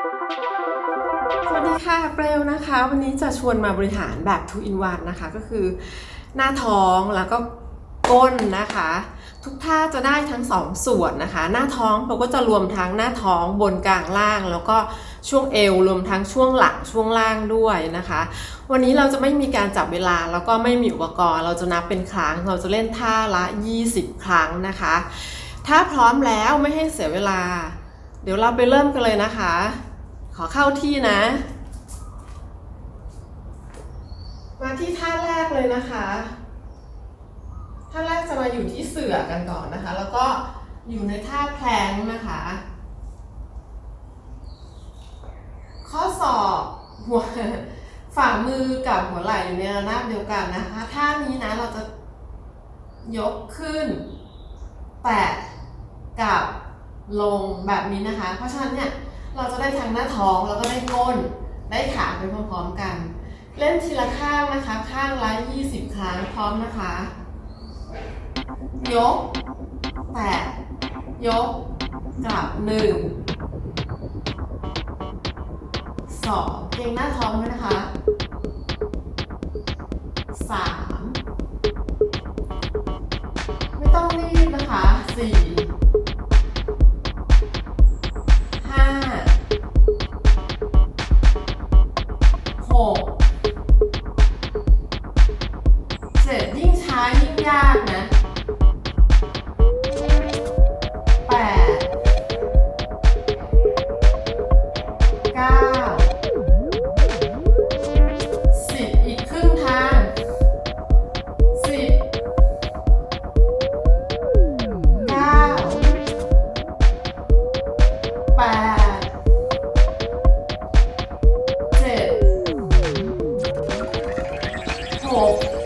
สวัสดีค่ะเปลวนะคะ วันนี้จะชวนมาบริหารแบบ2 in 1นะคะ ก็คือหน้าท้องแล้วก็ก้นนะคะ ทุกท่าจะได้ทั้งสองส่วนนะคะ หน้าท้องเราก็จะรวมทั้งหน้าท้องบนกลางล่าง แล้วก็ช่วงเอวรวมทั้งช่วงหลังช่วงล่างด้วยนะคะ วันนี้เราจะไม่มีการจับเวลาแล้วก็ไม่มีอุปกรณ์ เราจะนับเป็นครั้ง เราจะเล่นท่าละ 20 ครั้งนะคะ ถ้าพร้อมแล้วไม่ให้เสียเวลา เดี๋ยวเราไปเริ่มกันเลยนะคะ ขอเข้าที่นะ มาที่ท่าแรกเลยนะคะท่าแรกจะมาอยู่ที่เสือกันก่อนนะคะ แล้วก็อยู่ในท่าแพลงนะคะ ข้อศอกหัวฝ่ามือกับหัวไหล่อยู่ในระนาบเดียวกันนะคะท่านี้นะเราจะยกขึ้น แตะกับลงแบบนี้นะคะ เพราะฉะนั้นเนี่ย เราจะได้ทั้งหน้าท้องแล้วก็ได้ก้น ได้ขาไปพร้อมๆกัน เล่นทีละข้างนะคะ ข้างละ20 ครั้งพร้อมนะคะ ยกแตะยกกลับหนึ่งสองเกรงหน้าท้องด้วยนะคะสาม ห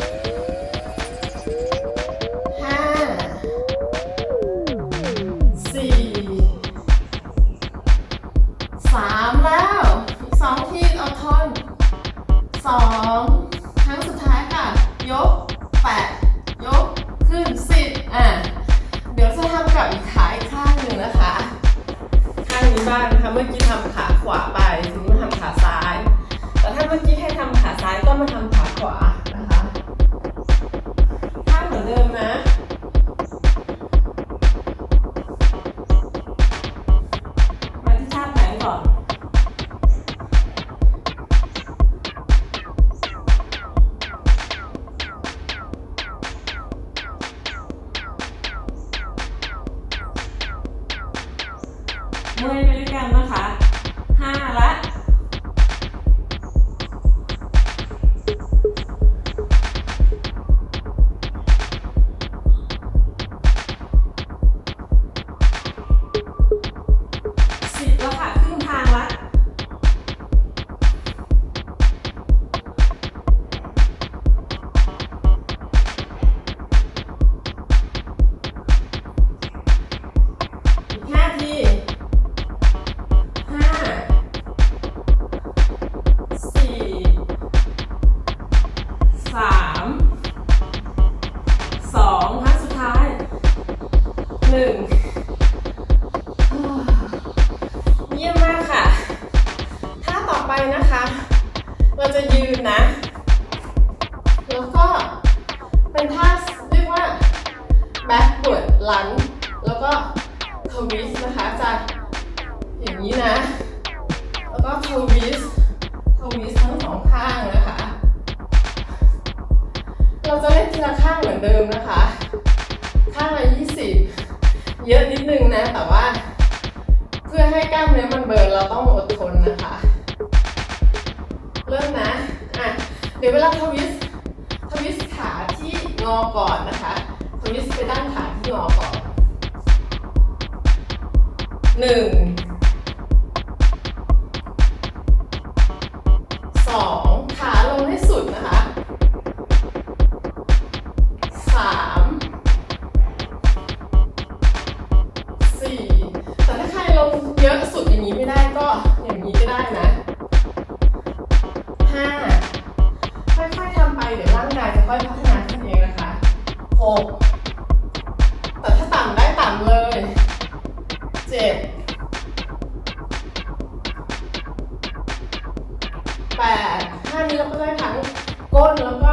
เยอะนิดนึงนะ แต่ว่า เพื่อให้กล้ามเนื้อมันเบิร์นเราต้องอดทนนะคะ เริ่มนะอะเดี๋ยวเวลาทวิสทวิสขาที่งอก่อนนะคะ ทวิสไปด้านขาที่งอก่อนหนึ่ง กแต่ถ้าต่ำได้ต่ำเลยเจ็ดแปดห้านี้เราก็ได้ทั้งก้นแล้วก็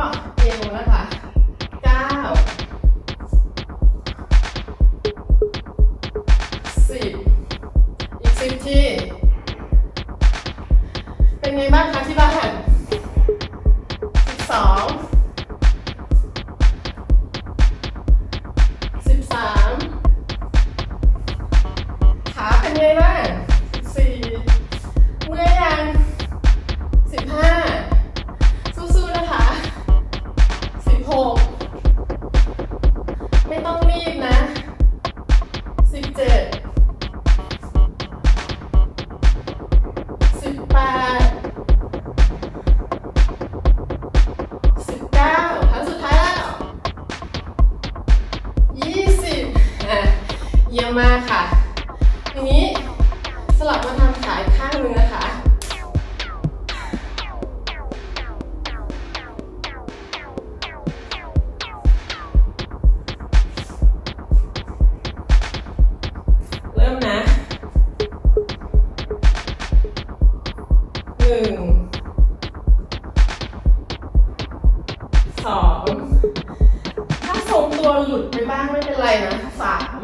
ไรนะสาม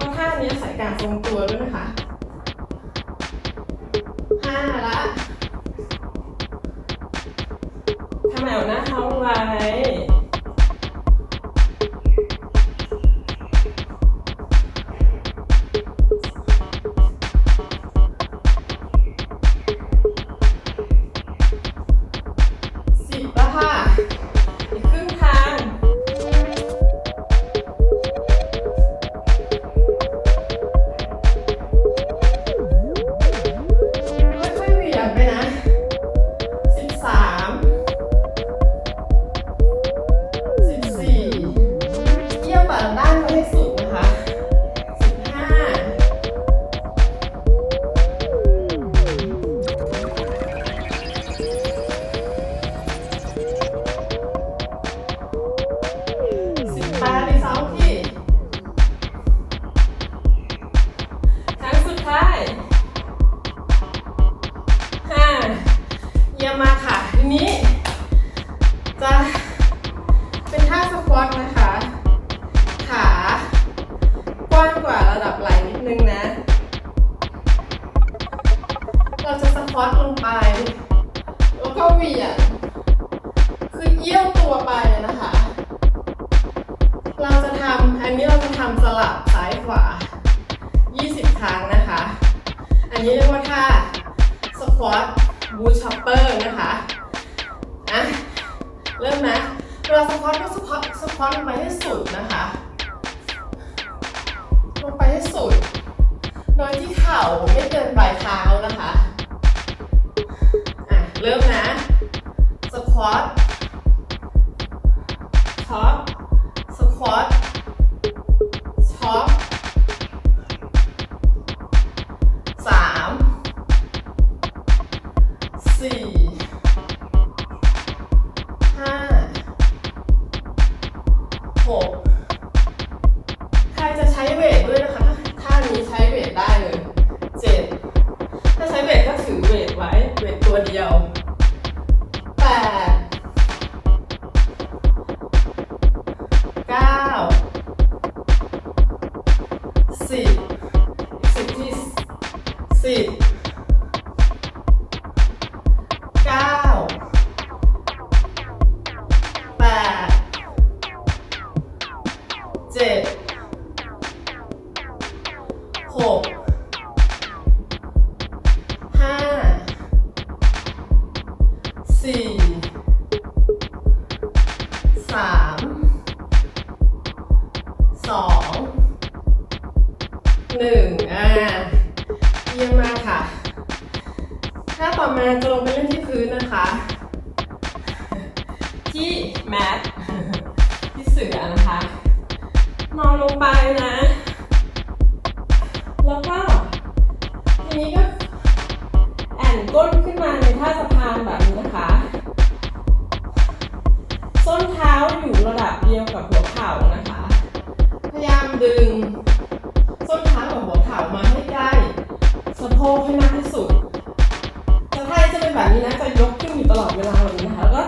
ก็ท่านี้ใส่การทรงตัวด้วยนะคะ อตลงไป แล้วก็เหวี่ยงคือเยี่ยวตัวไปนะคะ เราจะทำอันนี้เราจะทำสลับซ้ายขวา 20 ครั้งนะคะ อันนี้เรียกว่าท่าสควอตบูช็อปเปอร์นะคะอะเริ่มนะเวลาสควอตก็สควอตสควอตลงไปให้สุดนะคะลงไปให้สุด โดยที่เข่าไม่เกินปลายเท้านะคะ ช็ อนก้นขึ้นมาในท่าสะพานแบบนี้นะคะ ส้นเท้าอยู่ระดับเดียวกับหัวเข่านะคะ พยายามดึง ส้นเท้ากับหัวเข่ามาให้ใกล้สะโพกให้มากที่สุดจะท่าจะเป็นแบบนี้นะ จะยกขึ้นอยู่ตลอดเวลาแบบนี้นะคะ แล้วก็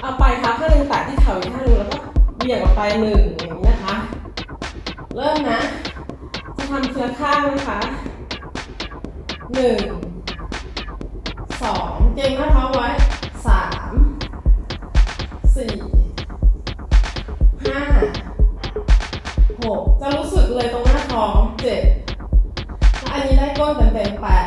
เอาไปค่ะข้างหนึ่งแตะที่เข่าอีกข้างหนึ่งแล้วก็เบี่ยงออกไปหนึ่งอย่างนี้นะคะ เริ่มนะ จะทำเครือข้างนะคะหนึ่ง เก่งนะคะไว้สามสี่ห้าหกจะรู้สึกเลยตรงหน้าท้องเจ็ดอันนี้ได้ก้นเต็มๆแปด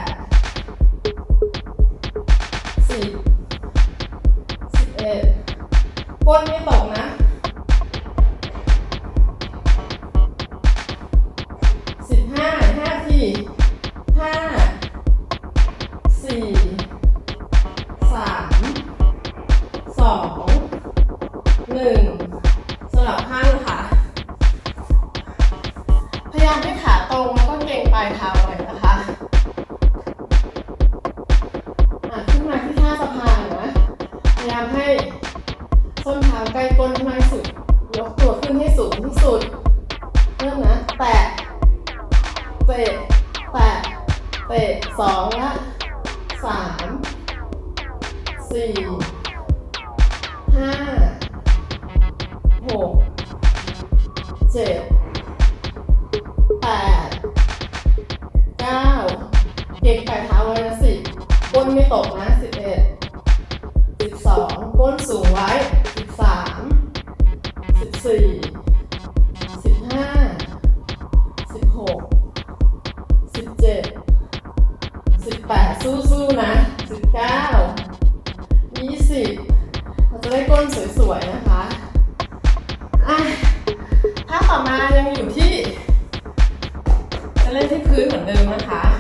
เตะแปะเตะสองละสามสี่ห้าหกเจ็ดแปดเก้าเก็บปเท้าไว้นะสิก้นไม่ตกนะสิบเอ็ดสิบสองก้นสูงไว้สิบสามสิบสี่ นที่พื้นเหมือนเดิมนะคะ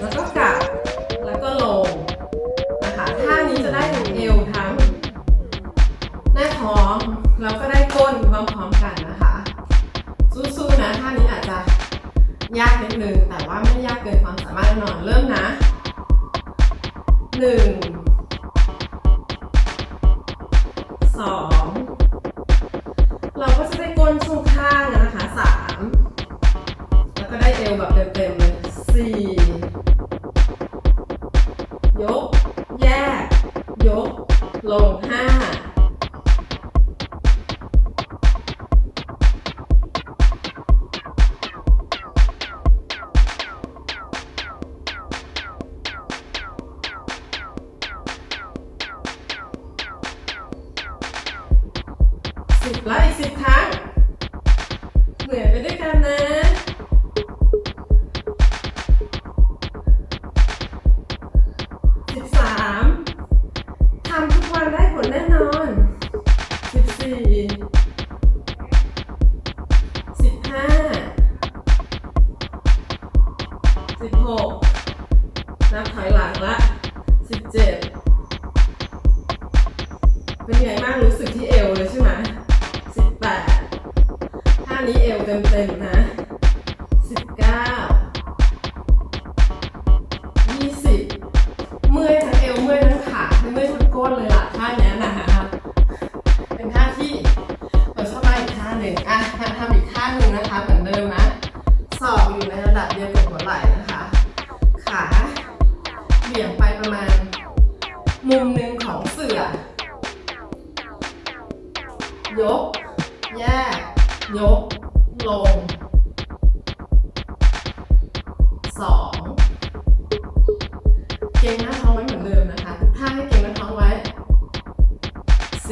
Vai tocar. แล้วอีกสิบคา นี้เอวเต็มๆนะสิบเก้า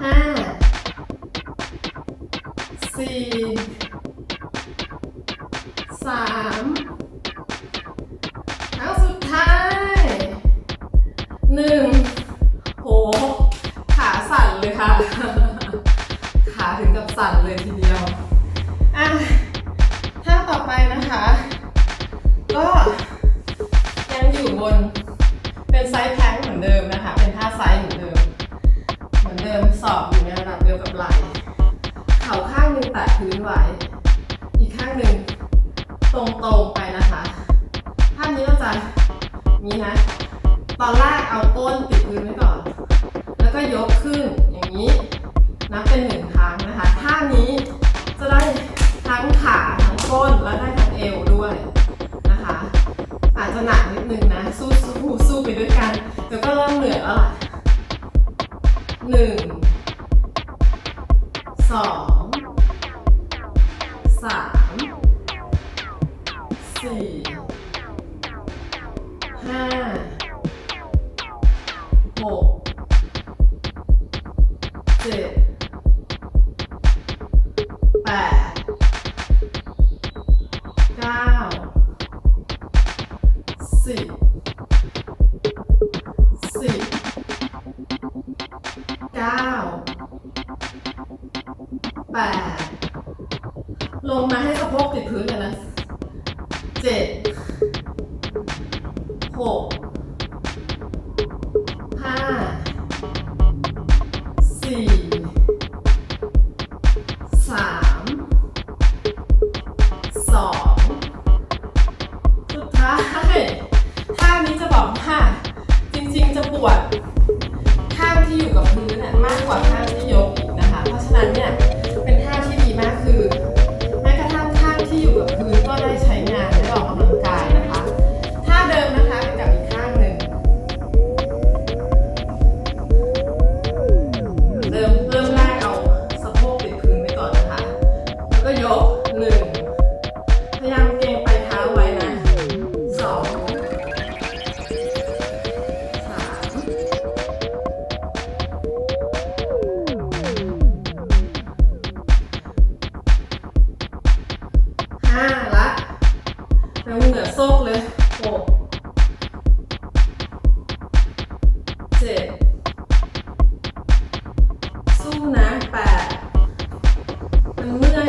Ah. Se ก้นติดพื้นไว้ก่อน แล้วก็ยกขึ้นอย่างนี้ นับเป็นหนึ่งครั้งนะคะ ท่านี้จะได้ทั้งขาทั้งก้นและได้ทั้งเอวด้วยนะคะ อาจจะหนักนิดนึงนะ สู้สู้สู้ไปด้วยกันเดี๋ยวก็เริ่มเหนื่อยแล้วล่ะหนึ่งสอง สิบสิบเก้าแปดลงมาให้สะโพกติดพื้นกันนะเจ็ดหก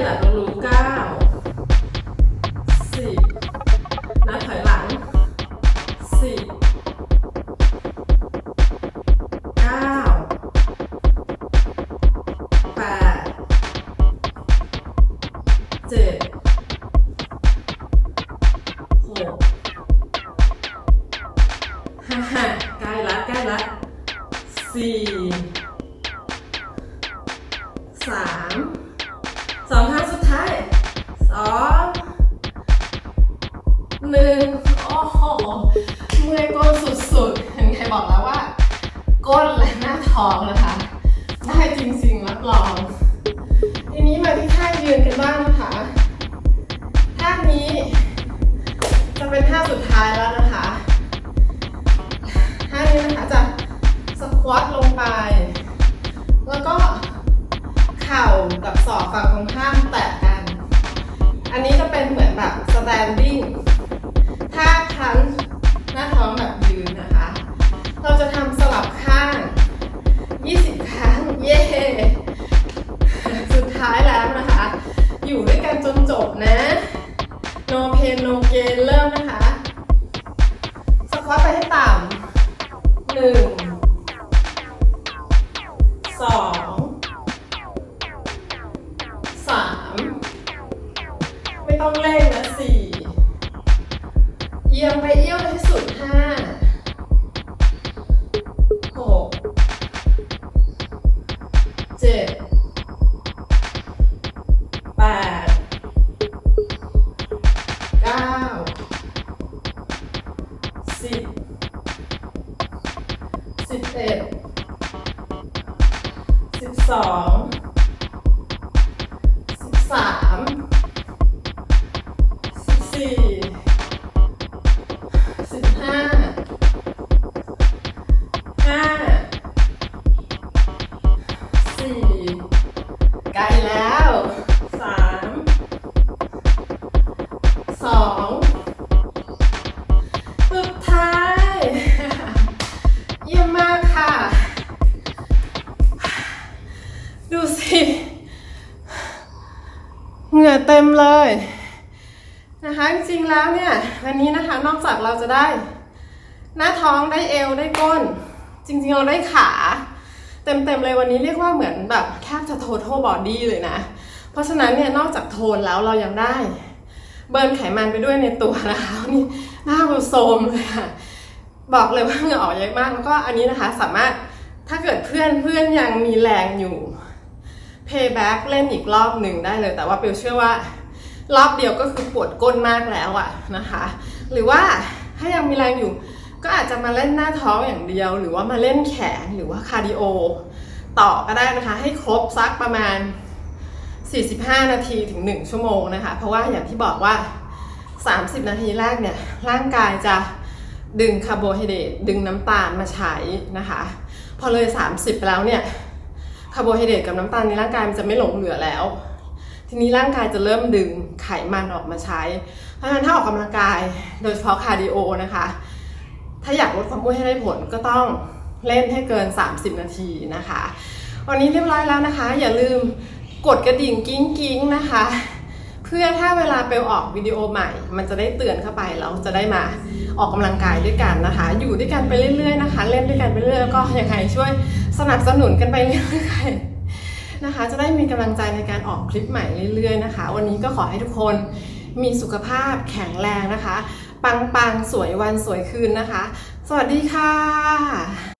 หละเรารู้ก้า จริงๆรับรองทีนี้มาที่ท่ายืนกันบ้างนะคะท่านี้ จะเป็นท่าสุดท้ายแล้วนะคะท่านี้นะคะจะสควอตลงไป แล้วก็เข่ากับศอกฝั่งตรงข้ามแตะกัน อันนี้จะเป็นเหมือนแบบ standing ท่าครั้นหน้าท้องแบบยืนนะคะ เราจะทำสลับข้าง 20 เย่สุดท้ายแล้วนะคะ อยู่ด้วยกันจนจบนะ no pain no gain เริ่มนะคะ สควอตไปให้ต่ำหนึ่ง แล้วเนี่ยวันนี้นะคะนอกจากเราจะได้ หน้าท้องได้เอวได้ก้น จริงๆเราได้ขาเต็มๆเลยวันนี้เรียกว่าเหมือนแบบแทบจะ total body เลยนะ เพราะฉะนั้นเนี่ยนอกจากโทนแล้วเรายังได้ เบิร์นไขมันไปด้วยในตัวนะคะนี่หน้าเราโซมเลยค่ะบอกเลยว่าเหงื่อออกเยอะมากแล้วก็อันนี้นะคะสามารถถ้าเกิดเพื่อนเพื่อนยังมีแรงอยู่ payback เล่นอีกรอบหนึ่งได้เลย แต่ว่าเปลเชื่อว่า รอบเดียวก็คือปวดก้นมากแล้วอะนะคะ หรือว่าถ้ายังมีแรงอยู่ ก็อาจจะมาเล่นหน้าท้องอย่างเดียว หรือว่ามาเล่นแขนหรือว่าคาร์ดิโอต่อก็ได้นะคะ ให้ครบสักประมาณ 45 นาทีถึง 1 ชั่วโมงนะคะ เพราะว่าอย่างที่บอกว่า 30 นาทีแรกเนี่ยร่างกายจะดึงคาร์โบไฮเดรตดึงน้ำตาลมาใช้นะคะ พอเลย 30ไปแล้วเนี่ยคาร์โบไฮเดรตกับน้ำตาลในร่างกายมันจะไม่หลงเหลือแล้ว ทีนี้ร่างกายจะเริ่มดึงไขมันออกมาใช้ เพราะฉะนั้นถ้าออกกำลังกายโดยเฉพาะคาร์ดิโอนะคะ ถ้าอยากลดความอ้วนให้ได้ผลก็ต้องเล่นให้เกิน 30 นาทีนะคะ วันนี้เรียบร้อยแล้วนะคะ อย่าลืมกดกระดิ่งกิ้งกิ้งนะคะ เพื่อถ้าเวลาเปลออกวิดีโอใหม่ มันจะได้เตือนเข้าไปแล้วจะได้มาออกกำลังกายด้วยกันนะคะ อยู่ด้วยกันไปเรื่อยๆนะคะ เล่นด้วยกันไปเรื่อยแล้วก็ยังไงช่วยสนับสนุนกันไปเรื่อยๆ นะคะ จะได้มีกำลังใจในการออกคลิปใหม่เรื่อยๆนะคะ วันนี้ก็ขอให้ทุกคนมีสุขภาพแข็งแรงนะคะ ปังๆ สวยวันสวยคืนนะคะ สวัสดีค่ะ